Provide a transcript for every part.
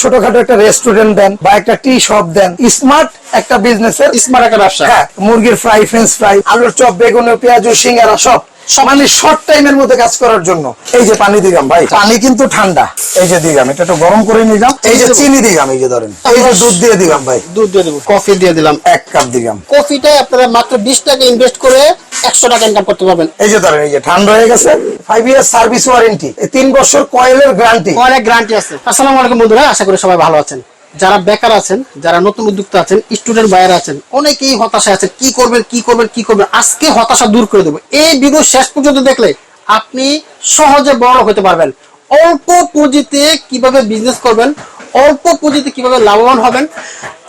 ছোটখাটো একটা রেস্টুরেন্ট দেন বা একটা টি শপ দেন। স্মার্ট একটা বিজনেসের স্মার্ট একটা ব্যবসা। হ্যাঁ মুরগির ফ্রাই ফ্রেঞ্চ ফ্রাই আলুর চপ বেগুন পেঁয়াজ সিঙ্গারা সব। মানে শর্ট টাইমের মধ্যে কাজ করার জন্য। এই যে পানি দিলাম ভাই। পানি কিন্তু ঠান্ডা। এই যে দিলাম এটা একটু গরম করে নিলাম। এই যে চিনি দিলাম এই যে ধরেন। এই যে দুধ দিয়ে দিলাম ভাই। দুধ দিয়ে দেবো কফি দিয়ে দিলাম। এক কাপ দিলাম। কফিটাই আপনারা মাত্র বিশ টাকা ইনভেস্ট করে একশো টাকা ইনকাম করতে পারবেন। এই যে ধরেন এই যে ঠান্ডা হয়ে গেছে। ফাইভ ইয়ার সার্ভিস ওয়ারেন্টি তিন বছর কয়েলের গ্যারান্টি অনেক গ্যারান্টি আছে। আসসালামু আলাইকুম বন্ধুরা আশা করি সবাই ভালো আছেন। যারা বেকার আছেন, যারা নতুন উদ্যোক্তা আছেন স্টুডেন্ট বাইরে আছেন, অনেকেই হতাশা আছে কি করবেন কি করবেন কি করবেন? আজকে হতাশা দূর করে দেবো। এই ভিডিও শেষ পর্যন্ত দেখলে আপনি সহজে বড় হতে পারবেন। অল্প পুঁজিতে কীভাবে বিজনেস করবেন, অল্প পুঁজিতে কীভাবে লাভবান হবেন,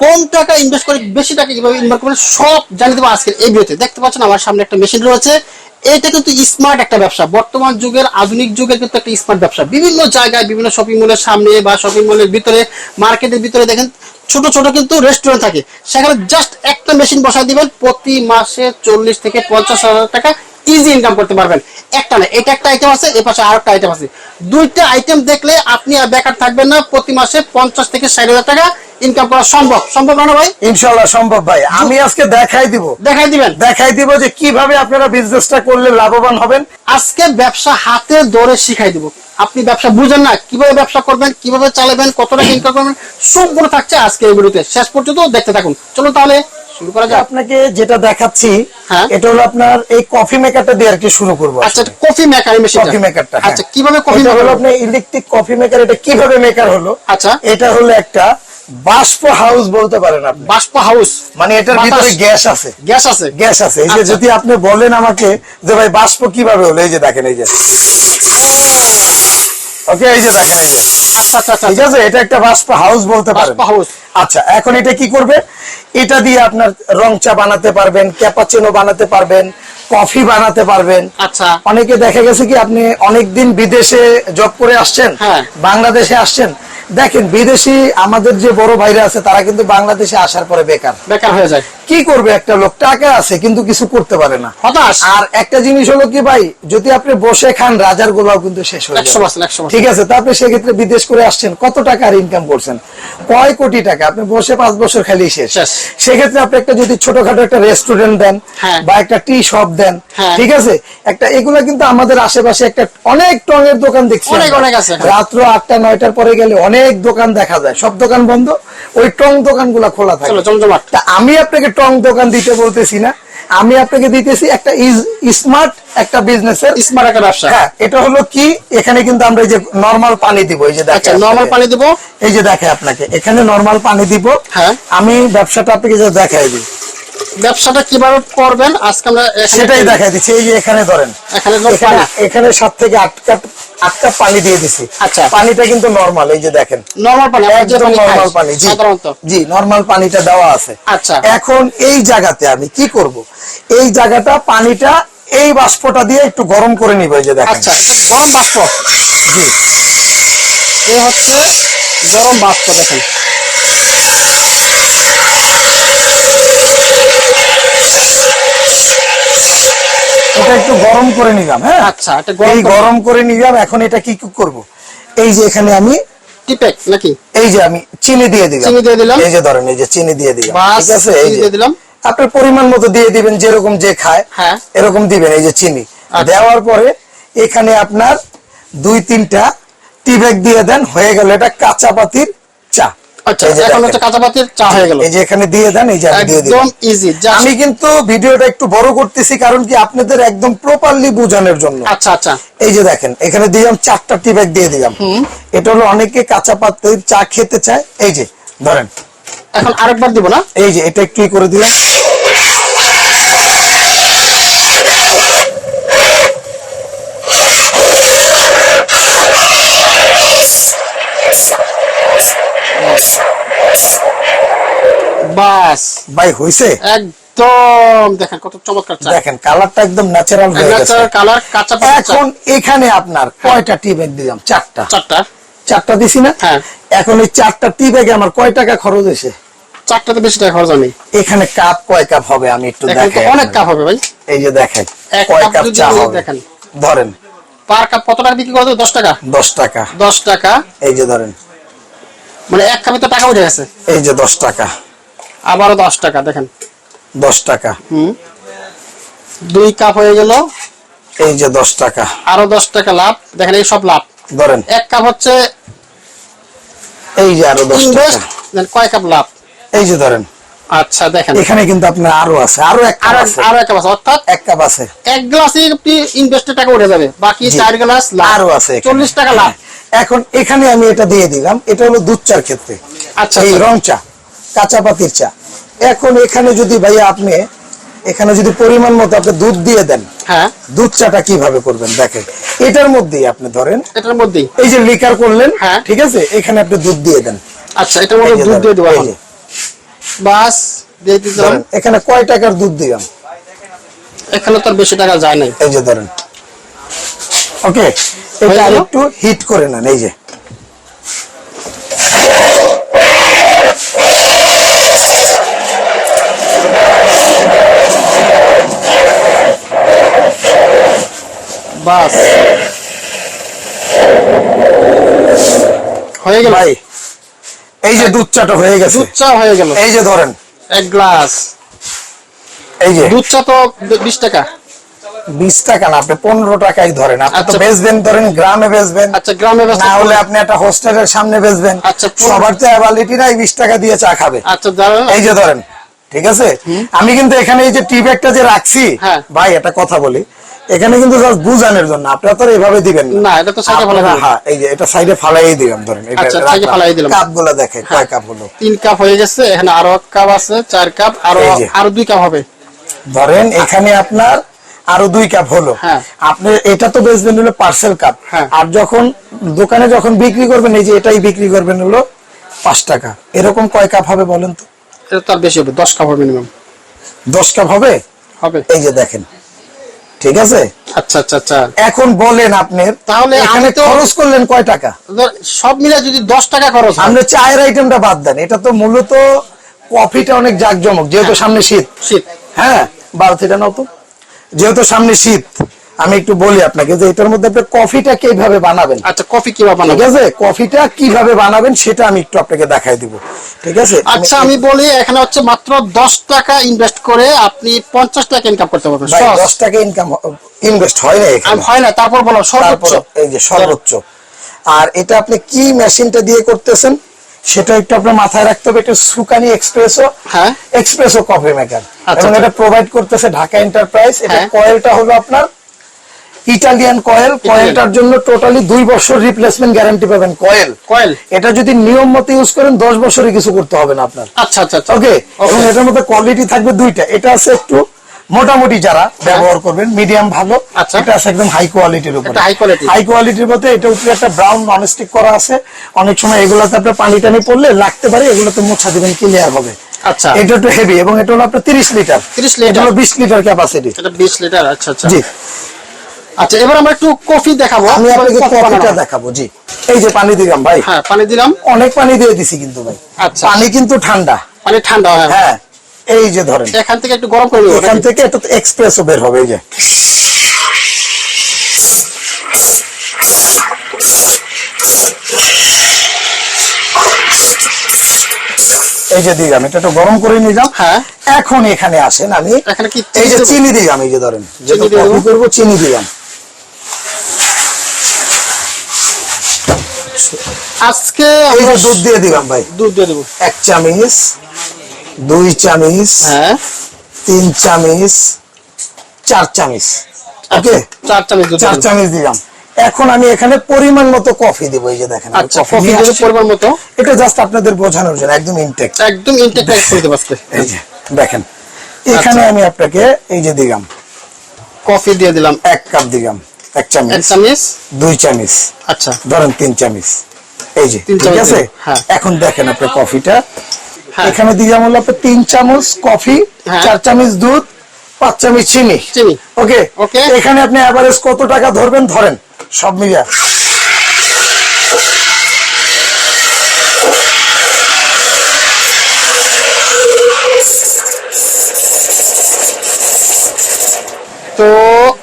কম টাকা ইনভেস্ট করে বেশি টাকা কীভাবে ইনভেস্ট করবেন, সব জানিয়ে দেবো আজকের এই ভিডিওতে দেখতে পাচ্ছেন আমার সামনে একটা মেশিন রয়েছে। এটা কিন্তু স্মার্ট একটা ব্যবসা। বর্তমান যুগের আধুনিক যুগের কিন্তু একটা স্মার্ট ব্যবসা। বিভিন্ন জায়গায়, বিভিন্ন শপিং মলের সামনে বা শপিং মলের ভিতরে মার্কেটের ভিতরে দেখেন, ছোট ছোট কিন্তু রেস্টুরেন্ট থাকে। সেখানে জাস্ট একটা মেশিন বসায় দিবেন, প্রতি মাসে চল্লিশ থেকে পঞ্চাশ হাজার টাকা ইজি ইনকাম করতে পারবেন। একটা না, এটা একটা আইটেম আছে, এ পাশে আর একটা আইটেম আছে। দুইটা আইটেম দেখলে আপনি আর বেকার থাকবেন না, প্রতি মাসে পঞ্চাশ থেকে ষাট হাজার টাকা ইনকাম করা সম্ভব? সম্ভব না ভাই? ইনশাল্লাহ সম্ভব ভাই। আমি আজকে দেখাই দিব। দেখাই দিবেন? দেখাই দিব যে কীভাবে আপনারা বিজনেসটা করলে লাভবান হবেন। আজকে ব্যবসা হাতে ধরে শিখাই দিব। আপনি ব্যবসা বুঝেন না কীভাবে ব্যবসা করবেন কীভাবে চালাবেন কত টাকা ইনকাম করবেন সবগুলো থাকছে আজকে এই ভিডিওতে। শেষ পর্যন্ত দেখতে থাকুন। চলুন তাহলে শুরু করা যাক। আপনাকে যেটা দেখাচ্ছি হ্যাঁ। এটা হলো আপনার এই কফি মেকারটা দিয়ে আর কি শুরু করব আচ্ছা কফি মেকার মেশিন কফি মেকারটা। আচ্ছা কীভাবে কফি এটা হলো মেকার আপনার ইলেকট্রিক কফি মেকার এটা কীভাবে মেকার হলো? আচ্ছা। এটা হলো একটা বাষ্প হাউস বলতে পারেন আপনি। বাষ্প হাউস মানে এটার ভিতরে গ্যাস আছে। গ্যাস আছে। গ্যাস আছে। এই যে আচ্ছা। যদি আপনি বলেন আমাকে যে ভাই বাষ্প কীভাবে হলো এই যে দেখেন এই যে। ওকে এই যে দেখেন এই যে। আচ্ছা আচ্ছা ঠিক আছে? এটা একটা বাষ্প হাউস বলতে পারেন। আচ্ছা এখন এটা কি করবে? এটা দিয়ে আপনার রং চা বানাতে পারবেন ক্যাপাচিনো বানাতে পারবেন কফি বানাতে পারবেন। আচ্ছা। অনেকে দেখা গেছে কি আপনি অনেকদিন বিদেশে জব করে আসছেন হ্যাঁ। বাংলাদেশে আসছেন দেখেন, বিদেশি আমাদের যে বড় ভাইরা আছে, তারা কিন্তু বাংলাদেশে আসার পরে বেকার। বেকার হয়ে যায়। কি করবে? একটা লোক টাকা আছে কিন্তু কিছু করতে পারে না। হতাশ? আর একটা জিনিস হলো কি ভাই যদি আপনি বসে খান রাজার গোলাও কিন্তু শেষ হয়ে যাবে। ঠিক আছে তো আপনি সেক্ষেত্রে বিদেশ করে আসছেন কত টাকার ইনকাম করছেন? কয় কোটি টাকা? আপনি বসে পাঁচ বছর খালি শেষ। সেক্ষেত্রে আপনি একটা যদি ছোটখাটো একটা রেস্টুরেন্ট দেন হ্যাঁ। বা একটা টি শপ দেন হ্যাঁ। ঠিক আছে? একটা এগুলা কিন্তু আমাদের আশেপাশে একটা অনেক টঙের দোকান দেখছি অনেক, অনেক আছে। রাত্র আটটা নয়টার পরে গেলে অনেক দোকান দেখা যায়। সব দোকান বন্ধ ওই টং দোকান দোকানগুলা খোলা থাকে। আমি আপনাকে টং দোকান দিতে বলতেছি না। আমি আপনাকে দিতেছি একটা স্মার্ট একটা বিজনেসের স্মার্ট একটা ব্যবসা। হ্যাঁ এটা হলো কি? এখানে কিন্তু আমরা এই যে নরমাল পানি দিব এই যে দেখেন আচ্ছা নর্মাল পানি দিব। এই যে দেখে আপনাকে এখানে নরমাল পানি দিব। হ্যাঁ। আমি ব্যবসাটা আপনাকে যে দেখাই দিই। ব্যবসাটা কীভাবে করবেন? আজকে আমরা সেটাই। দেখাই দিচ্ছি এই যে এখানে ধরেন। এখানে এখানে সাত থেকে আট কাপ আট কাপ পানি দিয়ে দিছি। আচ্ছা। পানিটা কিন্তু নরমাল এই যে দেখেন। নর্মাল পানি একদম নরমাল পানি জি। সাধারণত। জি নরমাল পানিটা দেওয়া আছে। আচ্ছা। এখন এই জায়গাতে আমি কি করব? এই জায়গাটা পানিটা এই বাষ্পটা দিয়ে একটু গরম করে নিব এই যে দেখেন। আচ্ছা গরম বাষ্প। জি। এই হচ্ছে গরম বাষ্প দেখেন। এটা একটু গরম করে নিলাম হ্যাঁ আচ্ছা এটা গরম করে- নিলাম এখন এটা কি করব এই যে এখানে আমি টিপেক নাকি এই যে আমি চিনি দিয়ে দিলাম চিনি দিয়ে দিলাম। এই যে ধরেন এই যে চিনি দিয়ে দিলাম ঠিক আছে এই দিয়ে দিলাম। আপনার পরিমাণ মতো দিয়ে দিবেন যেরকম যে খায় হ্যাঁ। এরকম দিবেন এই যে চিনি আচ্ছা। দেওয়ার পরে এখানে আপনার দুই তিনটা টি ব্যাগ দিয়ে দেন হয়ে গেল এটা কাঁচা পাতির চা আচ্ছা এখন হচ্ছে কাঁচা পাতির চা হয়ে গেল। এই যে এখানে দিয়ে দেন এই যে আমি দিয়ে একদম ইজি আমি কিন্তু ভিডিওটা একটু বড় করতেছি কারণ কি আপনাদের একদম প্রপারলি বোঝানোর জন্য। আচ্ছা আচ্ছা। এই যে দেখেন এখানে দিলাম চারটা টি ব্যাগ দিয়ে দিলাম। এটা হলো অনেকে কাঁচা পাতির চা খেতে চায়। এই যে ধরেন। এখন আরেকবার দিব না? এই যে এটা একটু করে দিলাম। বাস। ভাই হইছে? একদম। দেখেন কত চমৎকার দেখেন কালারটা একদম ন্যাচারাল হয়ে গেছে। কালার কাঁচা এখন এখানে আপনার কয়টা টি ব্যাগ দিলাম? চারটা। চারটা। চারটা দিছি না? হ্যাঁ। এখন এই চারটা টি ব্যাগে আমার কয় টাকা খরচ হয়েছে? চারটাতে বেশি টাকা খরচ আমি। এখানে কাপ কয় কাপ হবে? আমি একটু দেখেন দেখাই অনেক কাপ হবে ভাই। এই যে দেখেন কয় কাপ চা হবে? দেখেন। ধরেন। পার কাপ কত টাকা বিক্রি করতে দশ টাকা? দশ টাকা। দশ টাকা। এই যে ধরেন। মানে এক কাপে তো টাকা উঠে গেছে। এই যে দশ টাকা। আবারও দশ টাকা দেখেন। দশ টাকা। হুম। দুই কাপ হয়ে গেল। এই যে দশ টাকা। আরও দশ টাকা লাভ। দেখেন এই সব লাভ। ধরেন। এক কাপ হচ্ছে এই যে আরও দশ টাকা। কয় কাপ লাভ? এই যে ধরেন। আচ্ছা দেখেন। এখানে কিন্তু আপনার আরও আছে আরও এক কাপ আরও আছে। আরও এক কাপ আছে অর্থাৎ এক কাপ আছে। এক গ্লাসে আপনি ইনভেস্টের টাকা উঠে যাবে বাকি চার গ্লাস আরও আছে এখানে। চল্লিশ টাকা লাভ। এখন এখানে আমি এটা দিয়ে দিলাম এটা হলো দুধ চার ক্ষেত্রে। আচ্ছা এই আচ্ছা। রং চা। কাঁচা পাতির চা এখন এখানে যদি ভাইয়া আপনি এখানে যদি পরিমাণ মতো আপনি দুধ দিয়ে দেন হ্যাঁ। দুধ চাটা কীভাবে করবেন দেখেন। এটার মধ্যেই আপনি ধরেন এটার মধ্যেই। এই যে লিকার করলেন হ্যাঁ। ঠিক আছে? এখানে আপনি দুধ দিয়ে দেন। আচ্ছা এটার মধ্যে দুধ দিয়ে দেবো ধরেন, এখন। এই যে, বাস দিয়ে দিলাম। এখানে কয় টাকার দুধ দিলাম? এখানে তো বেশি টাকা যায় নাই। এই যে ধরেন। ওকে এটা একটু হিট করে নেন এই যে। বাস। হয়ে গেল? ভাই এই যে দুধ চাটা হয়ে গেছে। দুধ চা হয়ে গেল। এই যে ধরেন। এক গ্লাস। এই যে। দুধ চা তো বিশ টাকা। বিশ টাকা না আপনি পনেরো টাকাই ধরেন। আপনি তো আচ্ছা। বেচবেন ধরেন গ্রামে বেচবেন। আচ্ছা গ্রামে ব্যস্ত না হলে আপনি একটা হোস্টেলের সামনে বেচবেন। আচ্ছা, সবার তো অ্যাভালিটি নাই বিশ টাকা দিয়ে চা খাবে। আচ্ছা এই যে ধরেন ঠিক আছে? আমি কিন্তু এখানে এই যে টি ব্যাগটা যে রাখছি হ্যাঁ। ভাই একটা কথা বলি। এখানে কিন্তু জাস্ট বুঝানোর জন্য আপনারা তো এভাবে দিবেন না, এটা তো সাইডে ফালাই হ্যাঁ এই যে এটা সাইডে ফালাই দিলাম ধরেন এটা আচ্ছা, সাইডে ফালাই দিলাম। কাপগুলো দেখে কয় কাপ হলো? তিন কাপ হয়ে গেছে এখানে আরও এক কাপ আছে চার কাপ আরও আরও দুই কাপ হবে। ধরেন এখানে আপনার আরও দুই কাপ হলো। হ্যাঁ। আপনি এটা তো বেচবেন হলো পার্সেল কাপ হ্যাঁ। আর যখন দোকানে যখন বিক্রি করবেন এই যে এটাই বিক্রি করবেন হলো পাঁচ টাকা। এরকম কয় কাপ হবে বলেন তো? এটা তো আর বেশি হবে দশ কাপ হবে মিনিমাম দশ কাপ হবে? হবে। এই যে দেখেন ঠিক আছে? আচ্ছা আচ্ছা আচ্ছা। এখন বলেন আপনি তাহলে আমি তো- খরচ করলেন কয় টাকা? সব মিলে যদি দশ টাকা খরচ আমরা আপনি চায়ের আইটেমটা বাদ দেন এটা তো মূলত কফিটা অনেক জাঁকজমক যেহেতু সামনে শীত। শীত। হ্যাঁ বারো নাও তো। যেহেতু সামনে শীত আমি একটু বলি আপনাকে যে এটার মধ্যে আপনি কফিটা কীভাবে বানাবেন? আচ্ছা কফি কীভাবে ঠিক আছে? কফিটা কীভাবে বানাবেন সেটা আমি একটু আপনাকে দেখাই দিব। ঠিক আছে? আচ্ছা আমি বলি এখানে হচ্ছে মাত্র দশ টাকা ইনভেস্ট করে আপনি পঞ্চাশ টাকা ইনকাম করতে পারবেন। ভাই সহজ। দশ টাকা ইনকাম ইনভেস্ট হয় না এখানে। হয় না তারপর বলো সর্বোচ্চ। এই যে সর্বোচ্চ। আর এটা আপনি কি মেশিনটা দিয়ে করতেছেন? সেটা একটু আপনার মাথায় রাখতে হবে এটা সুকানি এক্সপ্রেসো। হ্যাঁ। Espresso coffee maker. আচ্ছা, এবং আচ্ছা। এটা প্রোভাইড করতেছে ঢাকা এন্টারপ্রাইজ এটা হ্যাঁ। কয়েলটা হলো আপনার ইটালিয়ান কয়েল কয়েলটার জন্য টোটালি দুই বছর রিপ্লেসমেন্ট গ্যারান্টি পাবেন। কয়েল কয়েল এটা যদি নিয়ম মতো ইউজ করেন দশ বছরে কিছু করতে হবে না আপনার। আচ্ছা আচ্ছা আচ্ছা। ওকে এবং এটার মধ্যে কোয়ালিটি থাকবে দুইটা। এটা আছে একটু মোটামুটি যারা ব্যবহার করবেন মিডিয়াম ভালো। আচ্ছা। এটা আছে একদম হাই কোয়ালিটির উপরে। হাই কোয়ালিটির মধ্যে এটা উপরে একটা ব্রাউন ননস্টিক করা আছে। অনেক সময় এগুলোতে আপনার পানি টানি পড়লে লাগতে পারে এগুলোতে মোছা দিবেন ক্লিয়ার হবে। আচ্ছা। এটা একটু হেভি এবং এটা হলো আপনার তিরিশ লিটার 30 লিটার। হলো বিশ লিটার ক্যাপাসিটি বিশ লিটার আচ্ছা আচ্ছা। জি। আচ্ছা এবার আমরা একটু কফি দেখাবো। আমি আপনাকে কফিটা দেখাবো জি। এই যে পানি দিলাম ভাই। হ্যাঁ পানি দিলাম। অনেক পানি দিয়ে দিছি কিন্তু ভাই। আচ্ছা। পানি কিন্তু ঠান্ডা। পানি ঠান্ডা হয়। হ্যাঁ এই যে ধরেন। এখান থেকে একটু গরম করে এখান থেকে এটা এক্সপ্রেসও বের হবে এই যে। এই যে দিলাম এটা একটু গরম করে নিলাম। হ্যাঁ। এখন এখানে আসেন আমি। এখানে কি এই যে চিনি দিলাম এই যে ধরেন। কফি দেবো? করব চিনি দিলাম। আজকে আমরা দুধ দিয়ে দিলাম ভাই। দুধ দিয়ে দেবো। এক চামিচ দুই চামিচ হ্যাঁ। তিন চামিচ চার চামিচ। ওকে চার চামচ চার। চামচ দিলাম। এখন আমি এখানে পরিমাণ মতো কফি দিব এই যে দেখেন আচ্ছা কফি দেবো পরিমাণ মতো? এটা জাস্ট আপনাদের বোঝানোর জন্য একদম ইনটেক একদম ইনটেক করে দেবো আজকে। এই যে দেখেন এখানে আচ্ছা। আমি আপনাকে এই যে দিলাম। কফি দিয়ে দিলাম। এক কাপ দিলাম। এক এক চামচ? দুই চামচ। আচ্ছা। ধরেন তিন চামচ। এই যে ঠিক আছে? হ্যাঁ। এখন দেখেন আপনার কফিটা। হ্যাঁ। এখানে দিলাম হলো আপনার তিন চামচ কফি হ্যাঁ। চার চামচ দুধ পাঁচ চামচ চিনি। চিনি। ওকে? Okay. এখানে আপনি অ্যাভারেজ কত টাকা ধরবেন? ধরেন সব মিলিয়ে।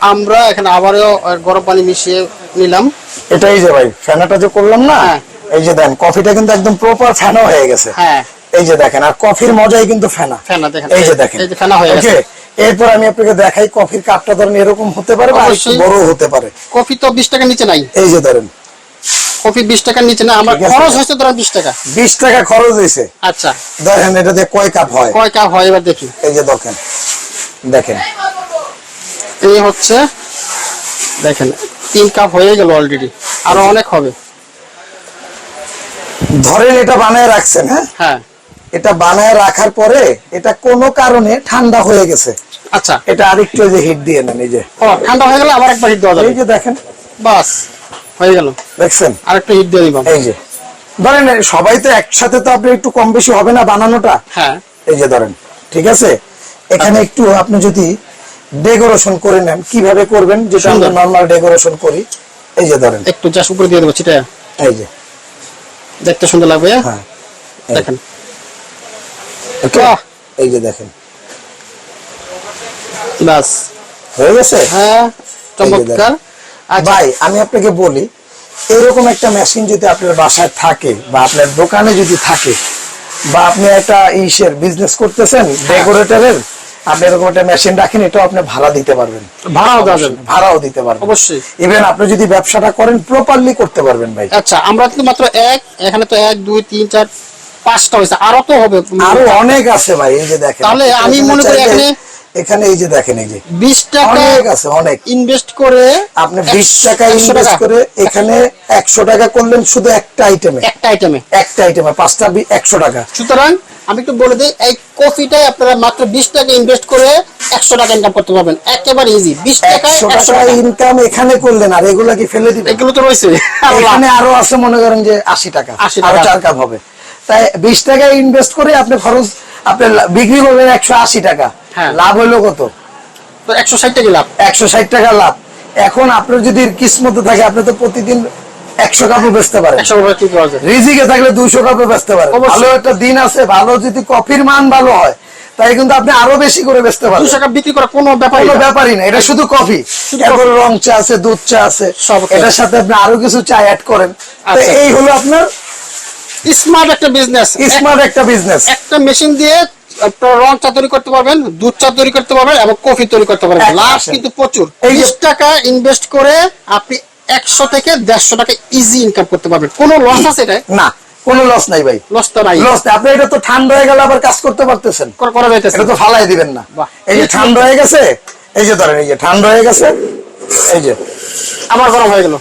আমরা এখানে আবারও গরম পানি মিশিয়ে নিলাম। এটাই যে ভাই ফেনাটা যে করলাম না হ্যাঁ। এই যে দেন কফিটা কিন্তু একদম প্রপার ফেনা হয়ে গেছে। হ্যাঁ। এই যে দেখেন আর কফির মজাই কিন্তু ফেনা। ফেনা দেখেন এই যে দেখেন। এই যে ফেনা হয়ে গেছে। এরপর আমি আপনাকে দেখাই কফির কাপটা ধরেন এরকম হতে পারে বা। বড় হতে পারে। কফি তো বিশ টাকার নিচে নাই। এই যে ধরেন। কফি বিশ টাকার নিচে না আমার খরচ হয়েছে ধরেন বিশ টাকা। বিশ টাকা খরচ হয়েছে। আচ্ছা। দেখেন এটা দিয়ে কয় কাপ হয়? কয় কাপ হয় এবার দেখি। এই যে দেখেন। দেখেন। এই হচ্ছে দেখেন তিন কাপ হয়ে গেল অলরেডি আরও অনেক হবে। ধরেন এটা বানায় রাখছেন হ্যাঁ? হ্যাঁ। এটা বানায় রাখার পরে এটা কোনো কারণে ঠান্ডা হয়ে গেছে। আচ্ছা। এটা আরেকটু যে হিট দিয়ে নেন এই যে। ঠান্ডা হয়ে গেলে আবার একবার হিট দেওয়া যাবে। এই যে দেখেন। বাস হয়ে গেল। দেখছেন? আরেকটা হিট দিয়ে দিবাম এই যে। ধরেন সবাই তো একসাথে তো আপনি একটু কম বেশি হবে না বানানোটা? হ্যাঁ। এই যে ধরেন ঠিক আছে? এখানে একটু আপনি যদি ডেকোরেশন করে নেন। কীভাবে করবেন? যেটা আমরা। নর্মাল ডেকোরেশন করি। এই যে ধরেন। একটু জাস্ট উপরে দিয়ে দেবো চিটা এই যে। দেখতে সুন্দর লাগবে হ্যাঁ? দেখেন। Okay? এই যে দেখেন। বাস। হয়ে গেছে? হ্যাঁ চমৎকার। আচ্ছা। ভাই আমি আপনাকে বলি এরকম একটা মেশিন যদি আপনার বাসায় থাকে বা আপনার দোকানে যদি থাকে বা আপনি একটা ইসের বিজনেস করতেছেন হ্যাঁ। ডেকোরেটরের আপনি এরকম একটা মেশিন রাখেন এটাও আপনি ভাড়া দিতে পারবেন। ভাড়াও দেবেন ভাড়াও দিতে পারবেন। অবশ্যই। ইভেন আপনি যদি ব্যবসাটা করেন প্রপারলি করতে পারবেন ভাই। আচ্ছা আমরা কিন্তু মাত্র এক এখানে তো এক দুই তিন চার পাঁচটা হয়েছে। আরও তো হবে। আরও অনেক আছে ভাই এই যে দেখেন। তাহলে আমি মনে করি এখানে- এখানে এই যে দেখেন এই যে। বিশ টাকা অনেক আছে অনেক। ইনভেস্ট করে আপনি বিশ একশো- টাকা। ইনভেস্ট করে এখানে একশো টাকা করলেন শুধু একটা আইটেমে একটা আইটেমে একটা আইটেমে পাঁচটা বি- একশো টাকা। সুতরাং আমি একটু বলে দিই এই কফিটাই আপনারা মাত্র বিশ টাকা ইনভেস্ট করে একশো টাকা ইনকাম করতে পারবেন। একেবারে ইজি বিশ টাকায় টাকা ইনকাম এখানে করলেন আর এগুলা কি ফেলে দিবেন? এগুলো তো রয়েছে। এখানে আরও আছে মনে করেন যে আশি টাকা। 80 আরও টাকা। চার কাপ হবে। তাই বিশ টাকা ইনভেস্ট করে আপনি খরচ আপনি বিক্রি করবেন একশো আশি টাকা। লাভ হইল কত? তো একশো ষাট টাকা লাভ। একশো ষাট টাকা লাভ। এখন আপনার যদি কিসমত থাকে আপনি তো প্রতিদিন একশো কাপও বেচতে যায়। রিজিকে থাকলে দুইশো কাপও বেচতে অবশ্যই। ভালো একটা দিন আছে ভালো যদি কফির মান ভালো হয় তাই কিন্তু আপনি আরও বেশি করে বেচতে পারেন। দুশো টাকা বিক্রি করা কোনো ব্যাপার কোনো ব্যাপারই না এটা শুধু কফি। শুধু এরপর রং চা আছে দুধ চা আছে। সব এটার সাথে আপনি আরও কিছু চা অ্যাড করেন। আচ্ছা। এই হলো আপনার স্মার্ট একটা বিজনেস স্মার্ট একটা বিজনেস একটা মেশিন দিয়ে আপনার রং চা তৈরি করতে পারবেন দুধ চা তৈরি করতে পারবেন এবং কফি তৈরি করতে পারবেন। লাভ কিন্তু প্রচুর। যে- টাকা ইনভেস্ট করে আপনি একশো থেকে দেড়শো টাকা ইজি ইনকাম করতে পারবেন। কোনো লস আছে এটা না কোনো লস নাই ভাই। লস তো নাই। লস আপনি এটা তো ঠান্ডা হয়ে গেলে আবার কাজ করতে পারতেছেন। করা- করা যাইতেছে। এটা তো ফালাই দিবেন না। এই যে ঠান্ডা হয়ে গেছে এই যে ধরেন এই যে ঠান্ডা হয়ে গেছে এই যে। আবার গরম হয়ে গেল।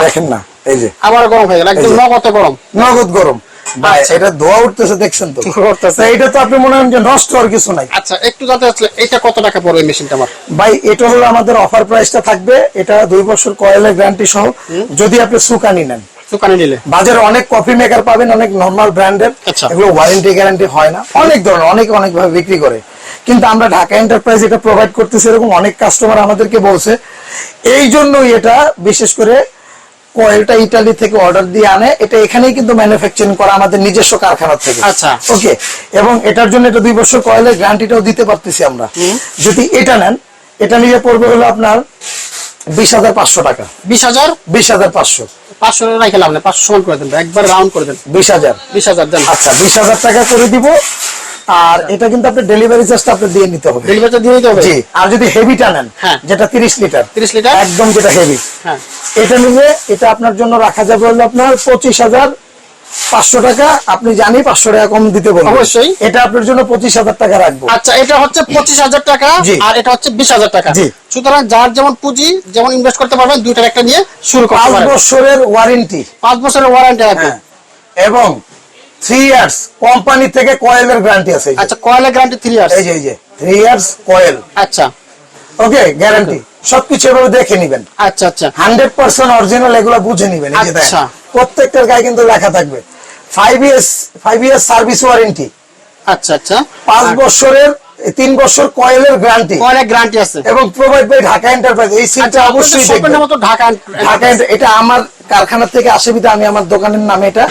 দেখেন না এই যে। আবার গরম হয়ে গেল। একদম নগদে গরম। নগদ গরম। এটা ধোয়া উঠতেছে দেখছেন তো? উঠতেছে। এটা তো আপনি মনে করেন নষ্ট হওয়ার কিছু নাই। আচ্ছা একটু জানতে চাচ্ছিলাম এটা কত টাকা পড়বে মেশিনটা আমার? ভাই এটা হলো আমাদের অফার প্রাইসটা থাকবে এটা দুই বছর কয়েলের গ্যারান্টি সহ যদি আপনি সুকানি নেন। নিলে? বাজারে অনেক কফি মেকার পাবেন অনেক নর্মাল ব্র্যান্ডের আচ্ছা। এগুলো ওয়ারেন্টি গ্যারান্টি হয় না। অনেক ধরনের অনেক অনেক ভাবে বিক্রি করে। কিন্তু আমরা ঢাকা এন্টারপ্রাইজ এটা প্রোভাইড করতেছি এরকম অনেক কাস্টমার আমাদেরকে বলছে। এই জন্যই এটা বিশেষ করে কয়েলটা ইটালি থেকে অর্ডার দিয়ে আনে। এটা এখানেই কিন্তু ম্যানুফ্যাকচারিং করা আমাদের নিজস্ব কারখানা থেকে। আচ্ছা। ওকে এবং এটার জন্য এটা দুই বছর কয়েলের গ্যারান্টিটাও দিতে পারতেছি আমরা। যদি এটা নেন এটা নিয়ে পড়বে হলো আপনার বিশ হাজার পাঁচশো টাকা। বিশ হাজার? বিশ হাজার পাঁচশো। পাঁচশো রাখে লাভ নেই পাঁচশো করে দেন একবার রাউন্ড করে দেন। বিশ হাজার। বিশ হাজার দেন। আচ্ছা বিশ হাজার টাকা করে দিব। আর এটা কিন্তু আপনি ডেলিভারি চার্জটা আপনি দিয়ে নিতে হবে। ডেলিভারিটা দিয়ে দিতে হবে? জি আর যদি হেভিটা নেন হ্যাঁ। যেটা তিরিশ লিটার 30 লিটার? একদম যেটা হেভি হ্যাঁ। এটা নিলে এটা আপনার জন্য রাখা যাবে হলো আপনার পঁচিশ হাজার পাঁচশো টাকা। আপনি জানি পাঁচশো টাকা কম দিতে বলবেন। অবশ্যই। এটা আপনার জন্য পঁচিশ হাজার টাকা রাখব। আচ্ছা এটা হচ্ছে পঁচিশ হাজার টাকা। আর এটা হচ্ছে বিশ হাজার টাকা। জি। সুতরাং যার যেমন পুঁজি যেমন ইনভেস্ট করতে পারবেন দুইটার একটা নিয়ে শুরু করতে পাঁচ পারেন বছরের ওয়ারেন্টি পাঁচ বছরের ওয়ারেন্টি আছে এবং থ্রি ইয়ার্স কোম্পানি থেকে কয়েলের গ্যারান্টি আছে আচ্ছা কয়লা গ্যারান্টি থ্রি ইয়ার্স এই যে এই যে থ্রি ইয়ার্স কয়েল আচ্ছা। ওকে গ্যারান্টি সবকিছু এভাবে দেখে নিবেন। আচ্ছা আচ্ছা। হান্ড্রেড পার্সেন্ট অরিজিনাল এগুলো বুঝে নিবেন এই যে দেখেন। আচ্ছা। প্রত্যেকটার গায়ে কিন্তু লেখা থাকবে। Five years five years service warranty আচ্ছা আচ্ছা। পাঁচ বছরের তিন বছর কয়েলের গ্যারান্টি কয়লা গ্যারান্টি আছে। এবং প্রোভাইড বাই ঢাকা এন্টারপ্রাইজ এই সিলটা আচ্ছা অবশ্যই অবশ্যই দেখবেন। ঢাকা ঢাকা এটা আমার কারখানা থেকে আসে বিধা আমি আমার দোকানের নামে এটা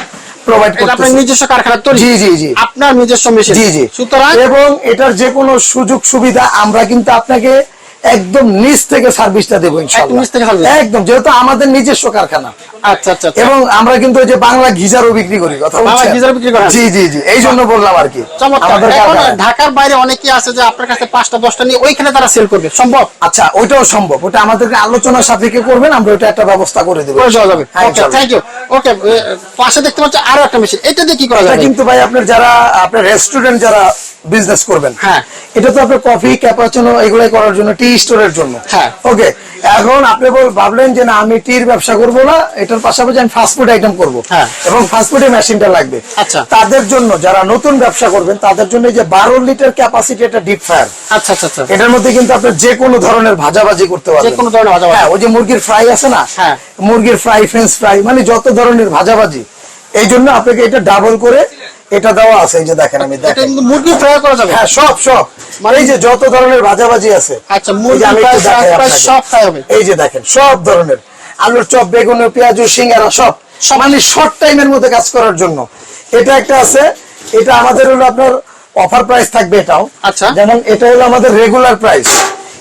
প্রোভাইড এটা আপনার নিজস্ব কারখানা তৈরি জি জি জি। আপনার নিজস্ব মেশিন। জি জি। সুতরাং এবং এটার যে কোনো সুযোগ সুবিধা আমরা কিন্তু আপনাকে একদম নিচ থেকে সার্ভিসটা দেবো একদম যেহেতু আমাদের নিজস্ব কারখানা। আচ্ছা আচ্ছা আচ্ছা। এবং আমরা কিন্তু ওই যে বাংলা গিজারও বিক্রি করি কথা বিক্রি? জি জি জি এই জন্য বললাম আর কি। ঢাকার বাইরে অনেকেই আছে যে আপনার কাছে পাঁচটা দশটা নিয়ে ওইখানে তারা সেল করবে। সম্ভব? আচ্ছা ওইটাও সম্ভব। ওটা আমাদেরকে আলোচনা সাপেক্ষে করবেন আমরা ওইটা একটা ব্যবস্থা করে দেবো। থ্যাংক ইউ ওকে পাশে দেখতে পাচ্ছি আরও একটা মেশিন এটা দিয়ে কি করা যায় কিন্তু ভাই আপনার যারা আপনার রেস্টুরেন্ট যারা বিজনেস করবেন হ্যাঁ। এটা তো আপনার কফি ক্যাপাচিনো এগুলাই করার জন্য টি স্টোরের জন্য হ্যাঁ। ওকে এখন আপনি বল ভাবলেন যে না আমি টির ব্যবসা করব না এটার পাশাপাশি আমি ফাস্টফুড আইটেম করব হ্যাঁ। এবং ফাস্টফুডের মেশিনটা লাগবে আচ্ছা। তাদের জন্য যারা নতুন ব্যবসা করবেন তাদের জন্য এই যে বারো লিটার ক্যাপাসিটি একটা ডিপ আচ্ছা আচ্ছা আচ্ছা এটার মধ্যে কিন্তু আপনি যে কোনো ধরনের ভাজাভাজি করতে পারবেন যে কোনো ধরনের ভাজাভাজি। হ্যাঁ ওই যে মুরগির ফ্রাই আছে না হ্যাঁ। মুরগির ফ্রাই ফ্রেঞ্চ ফ্রাই মানে যত ধরনের ভাজাভাজি এই জন্য আপনাকে এটা ডাবল করে এটা দেওয়া আছে এই যে দেখেন আমি দেখেন। কিন্তু মুরগি ফ্রাই করা যাবে। হ্যাঁ সব সব। মানে এই যে যত ধরনের ভাজাভাজি আছে আচ্ছা মুরগি। সব ফ্রাই হবে। এই যে দেখেন সব ধরনের। আলুর চপ বেগুন পেঁয়াজ সিঙ্গারা সব। মানে শর্ট টাইমের মধ্যে কাজ করার জন্য। এটা একটা আছে এটা আমাদের হলো আপনার অফার প্রাইস থাকবে এটাও। আচ্ছা। যেমন এটা হলো আমাদের রেগুলার প্রাইস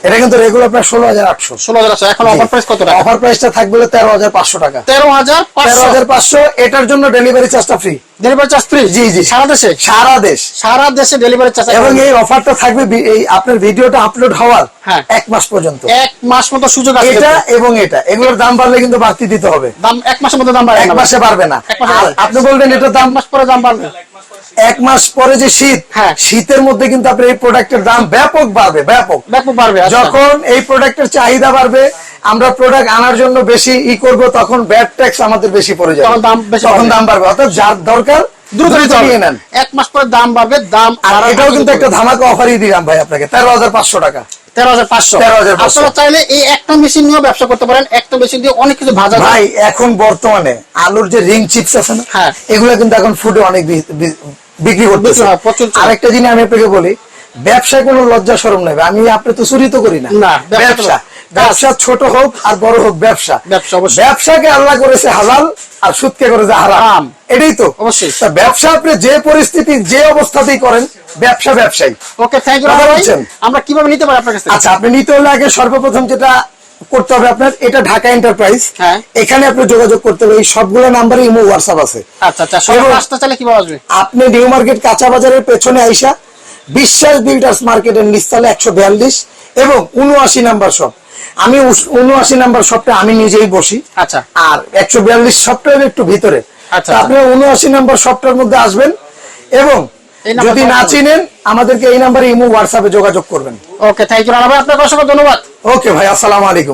এটা কিন্তু রেগুলার প্রাইস ষোলো হাজার আটশো। ষোলো হাজার আছে এখন অফার প্রাইস কত টাকা? অফার প্রাইসটা থাকবে তেরো হাজার পাঁচশো টাকা। তেরো হাজার তেরো হাজার পাঁচশো এটার জন্য ডেলিভারি চার্জটা ফ্রি ডেলিভারি চার্জ ফ্রি জি, জি। সারা দেশে? সারা দেশ। সারা দেশে ডেলিভারি চার্জ এবং এই অফারটা থাকবে এই আপনার ভিডিওটা আপলোড হওয়ার হ্যাঁ। এক মাস পর্যন্ত। এক মাস মতো সুযোগ আছে এটা এবং এটা। এগুলোর দাম বাড়লে কিন্তু বাড়তি দিতে হবে। দাম এক মাসের মধ্যে দাম বাড়বে এক মাসে বাড়বে না। আপনি বলবেন এটার দাম মাস পরে দাম বাড়বে। এক মাস পরে যে শীত হ্যাঁ। শীতের মধ্যে কিন্তু আপনার এই প্রোডাক্টের দাম ব্যাপক বাড়বে ব্যাপক। ব্যাপক বাড়বে আচ্ছা। যখন এই প্রোডাক্টের চাহিদা বাড়বে আমরা প্রোডাক্ট আনার জন্য বেশি ই করব তখন ব্যাড ট্যাক্স আমাদের বেশি পড়ে যাবে। তখন দাম বাড়বে। দাম বাড়বে। অর্থাৎ যার দরকার এক মাস পরে দাম বাড়বে দাম আর এটাও কিন্তু একটা ধামাকা অফারই দিলাম ভাই আপনাকে তেরো হাজার পাঁচশো টাকা। তেরো হাজার পাঁচশো। আপনারা চাইলে এই একটা মেশিন নিয়েও ব্যবসা করতে পারেন একটা মেশিন দিয়ে অনেক কিছু ভাজা। ভাই এখন বর্তমানে আলুর যে রিং চিপস আছে না হ্যাঁ। এগুলো কিন্তু এখন ফুডে অনেক বিক্রি করতেছে। আরেকটা জিনিস আমি আপনাকে বলি ব্যবসায় কোনো লজ্জা সরম নেই আমি আপনি তো চুরি তো করি না। না, ব্যবসা। ব্যবসা ছোট হোক আর বড় হোক ব্যবসা। ব্যবসা অবশ্যই। ব্যবসাকে আল্লাহ করেছে হালাল আর সুদকে করেছে হারাম। এটাই তো। অবশ্যই। ব্যবসা আপনি যে পরিস্থিতি যে অবস্থাতেই করেন ব্যবসা ব্যবসায়ী। ওকে থ্যাংক ইউ আমরা কীভাবে নিতে পারি আপনার কাছে আচ্ছা আপনি নিতে হলে আগে সর্বপ্রথম যেটা করতে হবে আপনার এটা ঢাকা এন্টারপ্রাইজ হ্যাঁ। এখানে আপনি যোগাযোগ করতে হবে এই সবগুলো নাম্বারে ইমো হোয়াটসঅ্যাপ আছে। আচ্ছা আচ্ছা সবাই এবং- আসতে কীভাবে আসবে? আপনি নিউ মার্কেট কাঁচা বাজারের পেছনে আইসা বিশ্বাস বিল্ডার্স মার্কেটের নিচতলে একশো বিয়াল্লিশ এবং উনআশি নাম্বার শপ আমি উনআশি নাম্বার শপটা আমি নিজেই বসি। আচ্ছা। আর একশো বিয়াল্লিশ শপটা একটু ভিতরে। আচ্ছা, আপনি উনআশি নাম্বার শপটার মধ্যে আসবেন এবং যদি না চিনেন আমাদেরকে এই নাম্বারে ইমো হোয়াটসঅ্যাপে যোগাযোগ করবেন। ওকে থ্যাংক ইউ আপনাকে অসংখ্য ধন্যবাদ। ওকে ভাই আসসালামু আলাইকুম।